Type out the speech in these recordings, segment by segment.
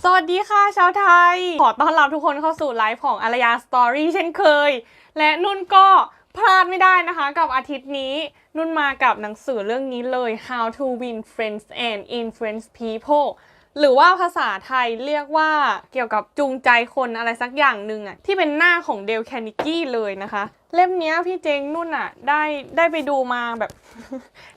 สวัสดีค่ะชาวไทย ขอต้อนรับทุกคนเข้าสู่ไลฟ์ของอารยาสตอรี่เช่นเคย และนุ่นก็พลาดไม่ได้นะคะกับอาทิตย์นี้ นุ่นมากับหนังสือเรื่องนี้เลย How to Win Friends and Influence People หรือว่าภาษาไทยเรียกว่าเกี่ยวกับจูงใจคนอะไรสักอย่างหนึ่งอะที่เป็นหน้าของเดลแคนิกี้เลยนะคะ เล่มนี้พี่เจงนุ่นอะได้ได้ไปดูมาแบบ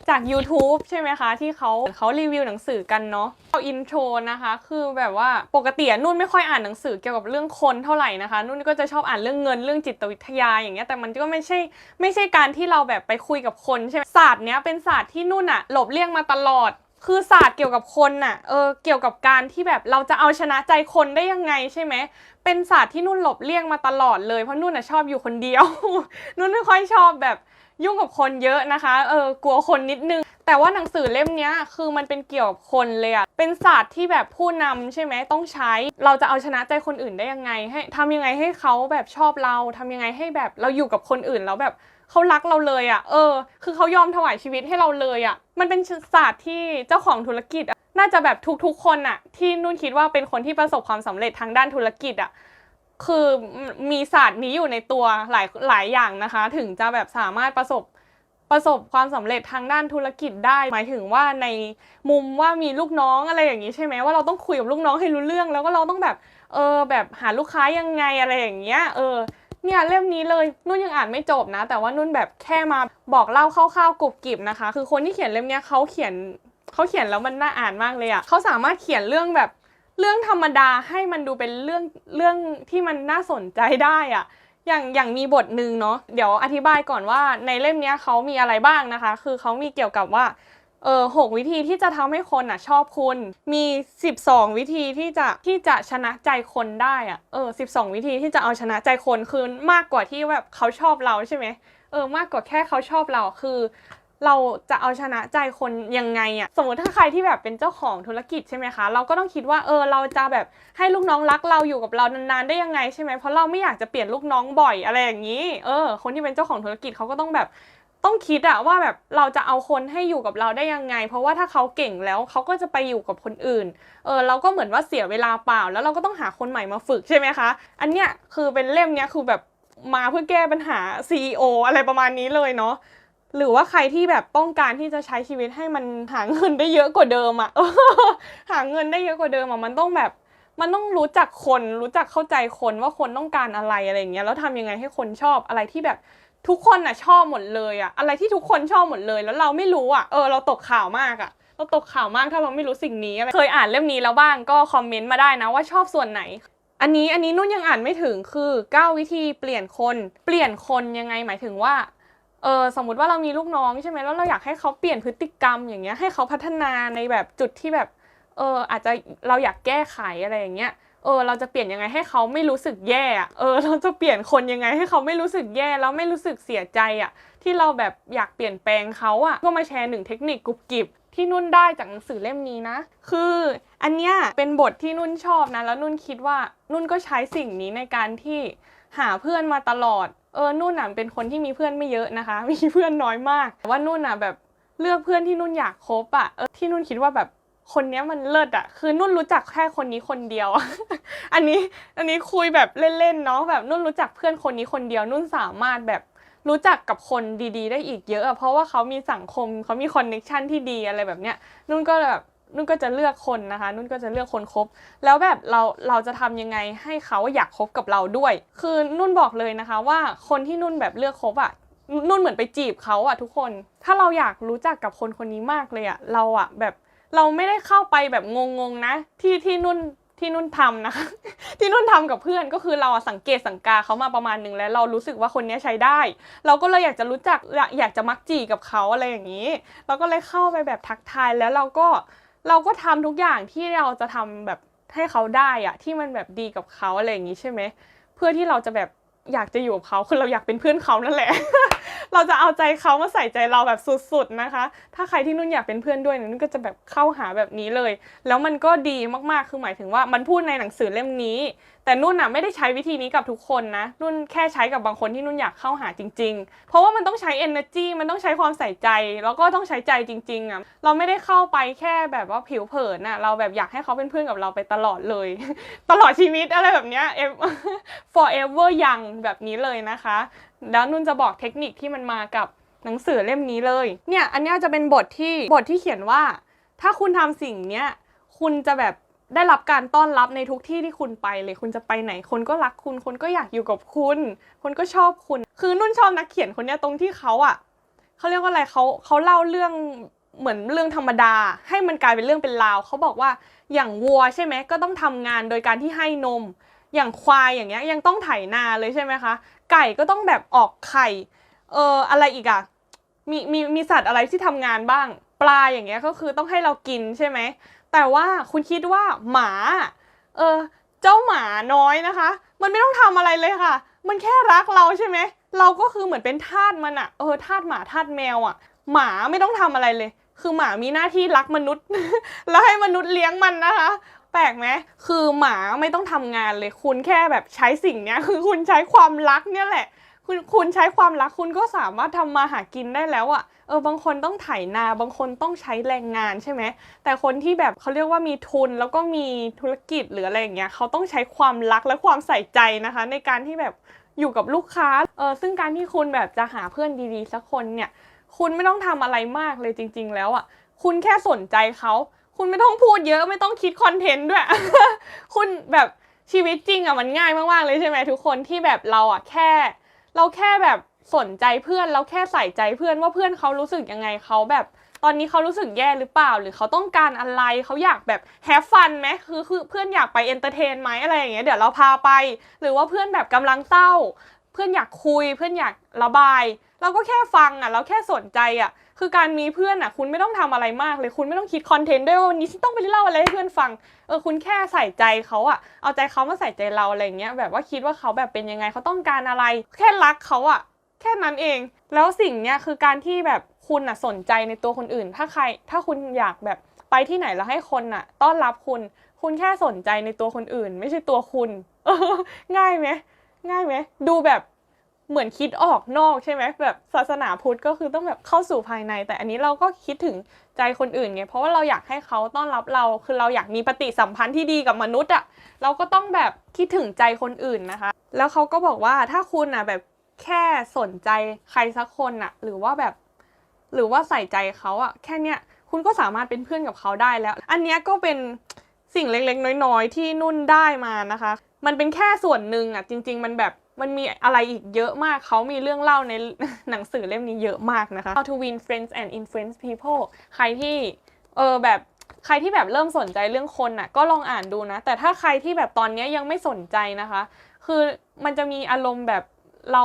จาก YouTube ใช่ไหมคะ ที่เขาเขารีวิวหนังสือกันเนาะเอาอินโทรนะคะ คือแบบว่าปกตินุ่นไม่ค่อยอ่านหนังสือเกี่ยวกับเรื่องคนเท่าไหร่นะคะ นุ่นก็จะชอบอ่านเรื่องเงินเรื่องจิตวิทยาอย่างเงี้ยแต่มันก็ไม่ใช่ไม่ใช่การที่เราแบบไปคุยกับคนใช่ไหมศาสตร์เนี้ยเป็นศาสตร์ที่นุ่นอะหลบเลี่ยงมาตลอด คือศาสตร์เกี่ยวกับคนน่ะ เออ เกี่ยวกับการที่แบบเราจะเอาชนะใจคนได้ยังไงใช่ไหม เป็นศาสตร์ที่นุ่นหลบเลี่ยงมาตลอดเลย เพราะนุ่นน่ะชอบอยู่คนเดียว นุ่นไม่ค่อยชอบแบบยุ่งกับคนเยอะนะคะ เออ กลัวคนนิดนึง แต่ว่าหนังสือเล่มนี้คือมันเป็นเกี่ยวกับคนเลยอะเป็นศาสตร์ที่แบบผู้นำใช่ไหมต้องใช้ เราจะเอาชนะใจคนอื่นได้ยังไง ให้ทำยังไงให้เขาแบบชอบเราทำยังไงให้แบบเราอยู่กับคนอื่นแล้วแบบ เขารักเราเลยอะเออ คือเขายอมถวายชีวิตให้เราเลยอะมันเป็นศาสตร์ที่เจ้าของธุรกิจน่าจะแบบทุกๆคนอะที่นุ่นคิดว่าเป็นคนที่ประสบความสำเร็จทางด้านธุรกิจอะคือมีศาสตร์นี้อยู่ในตัวหลายหลายอย่างนะคะ ถึงจะแบบสามารถประสบประสบความสำเร็จทางด้านธุรกิจได้ หมายถึงว่าในมุมว่ามีลูกน้องอะไรอย่างนี้ใช่ไหมว่าเราต้องคุยกับลูกน้องให้รู้เรื่อง แล้วก็เราต้องแบบเออแบบหาลูกค้ายังไงอะไรอย่างเงี้ยเออ เนี่ยเล่มนี้เลยนุ่นยังอ่านไม่จบนะ แต่ว่านุ่นแบบแค่มาบอกเล่าคร่าวๆกรุบกริบนะคะ คือคนที่เขียนเล่มเนี้ยเขาเขียนเขาเขียนแล้วมันน่าอ่านมากเลยอะ่ะเขาสามารถเขียนเรื่องแบบเรื่องธรรมดาให้มันดูเป็นเรื่องเรื่องที่มันน่าสนใจได้อะอย่างอย่างมีบทหนึ่งเนาะเดี๋ยวอธิบายก่อนว่าในเล่มเนี้ยเขามีอะไรบ้างนะคะ คือเขามีเกี่ยวกับว่า เออหกวิธีที่จะทำให้คนอะชอบคุณ มี 12 วิธีที่จะที่จะชนะใจคนได้อะเออ12วิธีที่จะเอาชนะใจคนคือมากกว่าที่แบบเขาชอบเราใช่ไหมเออมากกว่าแค่เขาชอบเราคือ เราจะเอาชนะใจคนยังไงอะสมมติถ้าใครที่แบบเป็นเจ้าของธุรกิจใช่ไหมคะเราก็ต้องคิดว่าเออเราจะแบบให้ลูกน้องรักเราอยู่กับเรานานๆได้ยังไงใช่ไหมเพราะเราไม่อยากจะเปลี่ยนลูกน้องบ่อยอะไรอย่างนี้ เออ คนที่เป็นเจ้าของธุรกิจเขาก็ต้องแบบ ต้องคิดอะว่าแบบเราจะเอาคนให้อยู่กับเราได้ยังไง เพราะว่าถ้าเขาเก่งแล้วเขาก็จะไปอยู่กับคนอื่น เออเราก็เหมือนว่าเสียเวลาเปล่า แล้วเราก็ต้องหาคนใหม่มาฝึกใช่ไหมคะ อันเนี้ยคือเป็นเล่มเนี้ยคือแบบมาเพื่อแก้ปัญหา CEO อะไรประมาณนี้เลยเนาะหรือว่าใครที่แบบต้องการที่จะใช้ชีวิตให้มันหาเงินได้เยอะกว่าเดิมอะหาเงินได้เยอะกว่าเดิมอะมันต้องแบบมันต้องรู้จักคนรู้จักเข้าใจคนว่าคนต้องการอะไรอะไรอย่างเงี้ยแล้วทำยังไงให้คนชอบอะไรที่แบบ ทุกคนอะชอบหมดเลยอะอะไรที่ทุกคนชอบหมดเลย แล้วเราไม่รู้อะเออเราตกข่าวมากอะเราตกข่าวมากถ้าเราไม่รู้สิ่งนี้อะไรเคยอ่านเล่มนี้แล้วบ้างก็คอมเมนต์มาได้นะว่าชอบส่วนไหน อันนี้อันนี้นุ่นยังอ่านไม่ถึงคือ 9 วิธีเปลี่ยนคน เปลี่ยนคนยังไงหมายถึงว่าเออสมมติว่าเรามีลูกน้องใช่ไหมแล้วเราอยากให้เขาเปลี่ยนพฤติกรรมอย่างเงี้ยให้เขาพัฒนาในแบบจุดที่แบบเอออาจจะเราอยากแก้ไขอะไรอย่างเงี้ย เออเราจะเปลี่ยนยังไงให้เขาไม่รู้สึกแย่อะเออเราจะเปลี่ยนคนยังไงให้เขาไม่รู้สึกแย่แล้วไม่รู้สึกเสียใจอะที่เราแบบอยากเปลี่ยนแปลงเขาอะก็มาแชร์หนึ่งเทคนิคกุบกิบที่นุ่นได้จากหนังสือเล่มนี้นะ คืออันเนี้ยเป็นบทที่นุ่นชอบนะ แล้วนุ่นคิดว่านุ่นก็ใช้สิ่งนี้ในการที่หาเพื่อนมาตลอด เออ นุ่นอะเป็นคนที่มีเพื่อนไม่เยอะนะคะ มีเพื่อนน้อยมาก แต่ว่านุ่นอะแบบเลือกเพื่อนที่นุ่นอยากคบอะ เออ ที่นุ่นคิดว่าแบบ คนนี้มันเลิศอะคือนุ่นรู้จักแค่คนนี้คนเดียว อันนี้อันนี้คุยแบบเล่นๆเนาะแบบนุ่นรู้จักเพื่อนคนนี้คนเดียว นุ่นสามารถแบบรู้จักกับคนดี ๆ ได้อีกเยอะเพราะว่าเขามีสังคมเขามีคอนเน็ชันที่ดีอะไรแบบเนี้ยนุ่นก็แบบนุ่นก็จะเลือกคนนะคะ นุ่นก็จะเลือกคนคบ แล้วแบบเราเราจะทำยังไงให้เขาอยากคบกับเราด้วย คือนุ่นบอกเลยนะคะว่าคนที่นุ่นแบบเลือกคบอะนุ่นเหมือนไปจีบเขาอะทุกคน ถ้าเราอยากรู้จักกับคนคนนี้มากเลยอะเราอะแบบ เราไม่ได้เข้าไปแบบงงๆนะ ที่ที่นุ่นที่นุ่นทำนะคะ ที่นุ่นทำกับเพื่อนก็คือเราอะสังเกตสังกาเขามาประมาณหนึ่งแล้ว เรารู้สึกว่าคนนี้ใช้ได้ เราก็เลยอยากจะรู้จักอยากอยากจะมักจีกับเขาอะไรอย่างนี้ เราก็เลยเข้าไปแบบทักทายแล้วเราก็เราก็ทำทุกอย่างที่เราจะทำแบบให้เขาได้อะที่มันแบบดีกับเขาอะไรอย่างนี้ใช่ไหมเพื่อที่เราจะแบบ อยากจะอยู่กับเขาคือเราอยากเป็นเพื่อนเขานั่นแหละ เราจะเอาใจเขามาใส่ใจเราแบบสุดๆนะคะ ถ้าใครที่นุ่นอยากเป็นเพื่อนด้วยเนี่ยนุ่นก็จะแบบเข้าหาแบบนี้เลย แล้วมันก็ดีมากๆคือหมายถึงว่ามันพูดในหนังสือเล่มนี้ แต่นุ่นอะไม่ได้ใช้วิธีนี้กับทุกคนนะ นุ่นแค่ใช้กับบางคนที่นุ่นอยากเข้าหาจริง ๆ เพราะว่ามันต้องใช้ energy มันต้องใช้ความใส่ใจ แล้วก็ต้องใช้ใจจริง ๆอะเราไม่ได้เข้าไปแค่แบบว่าผิวเผินอะเราแบบอยากให้เขาเป็นเพื่อนกับเราไปตลอดเลย ตลอดชีวิตอะไรแบบเนี้ย F- forever young แบบนี้เลยนะคะ แล้วนุ่นจะบอกเทคนิคที่มันมากับหนังสือเล่มนี้เลย เนี่ย อันเนี้ยจะเป็นบทที่บทที่เขียนว่า ถ้าคุณทำสิ่งเนี้ยคุณจะแบบ ได้รับการต้อนรับในทุกที่ที่คุณไปเลย คุณจะไปไหนคนก็รักคุณ คนก็อยากอยู่กับคุณ คนก็ชอบคุณ คือนุ่นชอบนักเขียนคนนี้ตรงที่เขาอะเขาเรียกว่าอะไรเขาเขาเล่าเรื่องเหมือนเรื่องธรรมดา ให้มันกลายเป็นเรื่องเป็นราวเขาบอกว่าอย่างวัวใช่ไหมก็ต้องทำงานโดยการที่ให้นม อย่างควายอย่างเงี้ยยังต้องไถนาเลยใช่ไหมคะ ไก่ก็ต้องแบบออกไข่เอออะไรอีกอะมีมีมีสัตว์อะไรที่ทำงานบ้าง ปลาอย่างเงี้ยก็คือต้องให้เรากินใช่ไหม แต่ว่าคุณคิดว่าหมา เออ เจ้าหมาน้อยนะคะ มันไม่ต้องทำอะไรเลยค่ะ มันแค่รักเราใช่ไหม เราก็คือเหมือนเป็นทาสมันอะเออทาสหมาทาสแมวอะหมาไม่ต้องทำอะไรเลย คือหมามีหน้าที่รักมนุษย์ แล้วให้มนุษย์เลี้ยงมันนะคะ แปลกไหมคือหมาไม่ต้องทำงานเลย คุณแค่แบบใช้สิ่งเนี้ย คือคุณใช้ความรักเนี่ยแหละ คุณคุณใช้ความรักคุณก็สามารถทำมาหากินได้แล้วอะเออบางคนต้องไถนาบางคนต้องใช้แรงงานใช่ไหมแต่คนที่แบบเขาเรียกว่ามีทุนแล้วก็มีธุรกิจหรืออะไรอย่างเงี้ยเขาต้องใช้ความรักและความใส่ใจนะคะ ในการที่แบบอยู่กับลูกค้าเออซึ่งการที่คุณแบบจะหาเพื่อนดีๆสักคนเนี่ย คุณไม่ต้องทำอะไรมากเลยจริง ๆ แล้วอะคุณแค่สนใจเขาคุณไม่ต้องพูดเยอะไม่ต้องคิดคอนเทนต์ด้วย คุณแบบชีวิตจริงอะมันง่ายมากๆเลยใช่ไหมทุกคนที่แบบเราอะแค่ เราแค่แบบสนใจเพื่อนเราแค่ใส่ใจเพื่อนว่าเพื่อนเขารู้สึกยังไงเขาแบบตอนนี้เขารู้สึกแย่หรือเปล่า หรือเขาต้องการอะไรเขาอยากแบบแฮฟฟันไหมคือคือเพื่อนอยากไปเอนเตอร์เทนไหมอะไรอย่างเงี้ยเดี๋ยวเราพาไป หรือว่าเพื่อนแบบกำลังเศร้า เพื่อนอยากคุย เพื่อนอยากระบาย เราก็แค่ฟังอะ เราแค่สนใจอะ คือการมีเพื่อนอะ คุณไม่ต้องทำอะไรมากเลย คุณไม่ต้องคิดคอนเทนต์ด้วยว่าวันนี้ฉันต้องไปเล่าอะไรให้เพื่อนฟัง เออ คุณแค่ใส่ใจเขาอะ เอาใจเขามาใส่ใจเราอะไรเงี้ย แบบว่าคิดว่าเขาแบบเป็นยังไง เขาต้องการอะไร แค่รักเขาอะ แค่นั้นเอง แล้วสิ่งเนี้ยคือการที่แบบคุณอะสนใจในตัวคนอื่น ถ้าใคร ถ้าคุณอยากแบบไปที่ไหนแล้วให้คนอะ ต้อนรับคุณ คุณแค่สนใจในตัวคนอื่น ไม่ใช่ตัวคุณ ง่ายไหมง่ายไหม ดูแบบ เหมือนคิดออกนอกใช่ไหมแบบศาสนาพุทธก็คือต้องแบบเข้าสู่ภายใน แต่อันนี้เราก็คิดถึงใจคนอื่นไงเพราะว่าเราอยากให้เขาต้อนรับเรา คือเราอยากมีปฏิสัมพันธ์ที่ดีกับมนุษย์อะ่ะเราก็ต้องแบบคิดถึงใจคนอื่นนะคะ แล้วเขาก็บอกว่าถ้าคุณอะแบบแค่สนใจใครสักคนอะ หรือว่าแบบ หรือว่าใส่ใจเขาอะแค่เนี้ยคุณก็สามารถเป็นเพื่อนกับเขาได้แล้ว อันเนี้ยก็เป็นสิ่งเล็กๆ น้อยๆ ที่นุ่นได้มานะคะ มันเป็นแค่ส่วนหนึ่งอะจริง ๆ มันแบบ มันมีอะไรอีกเยอะมาก เขามีเรื่องเล่าในหนังสือเล่มนี้เยอะมากนะคะ How to win friends and influence people ใครที่เออแบบใครที่แบบเริ่มสนใจเรื่องคนน่ะก็ลองอ่านดูนะ แต่ถ้าใครที่แบบตอนนี้ยยังไม่สนใจนะคะ คือมันจะมีอารมณ์แบบเรา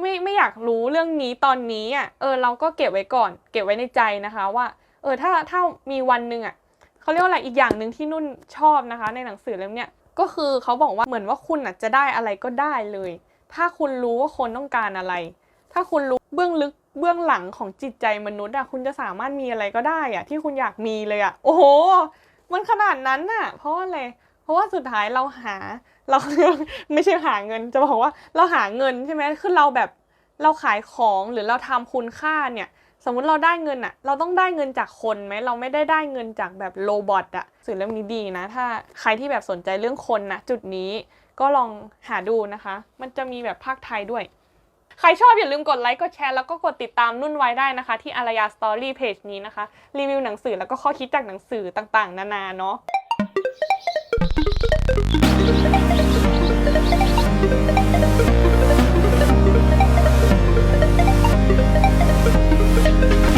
ไม่ไม่อยากรู้เรื่องนี้ตอนนี้อะเออเราก็เก็บไว้ก่อน เก็บไว้ในใจนะคะว่าเออถ้าถ้ามีวันหนึ่งอะเขาเรียกว่าอะไรอีกอย่างหนึ่งที่นุ่นชอบนะคะ ในหนังสือเล่มเนี้ย ก็คือเขาบอกว่าเหมือนว่าคุณอะจะได้อะไรก็ได้เลย ถ้าคุณรู้ว่าคนต้องการอะไร ถ้าคุณรู้เบื้องลึกเบื้องหลังของจิตใจมนุษย์อะคุณจะสามารถมีอะไรก็ได้อะที่คุณอยากมีเลยอะโอ้โห มันขนาดนั้นน่ะ เพราะอะไรเพราะว่าสุดท้ายเราหาเราไม่ใช่หาเงิน จะบอกว่าเราหาเงินใช่ไหมคือเราแบบเราขายของหรือเราทำคุณค่าเนี่ย สมมุติเราได้เงินอะเราต้องได้เงินจากคนไหมเราไม่ได้ได้เงินจากแบบโรบอทอะสื่อเล่มนี้ดีนะ ถ้าใครที่แบบสนใจเรื่องคนนะจุดนี้ก็ลองหาดูนะคะ มันจะมีแบบภาคไทยด้วย ใครชอบอย่าลืมกดไลค์กดแชร์แล้วก็กดติดตามนุ่นไว้ได้นะคะ ที่อารยาสตอรี่เพจนี้นะคะ รีวิวหนังสือแล้วก็ข้อคิดจากหนังสือต่างๆ นานาเนาะ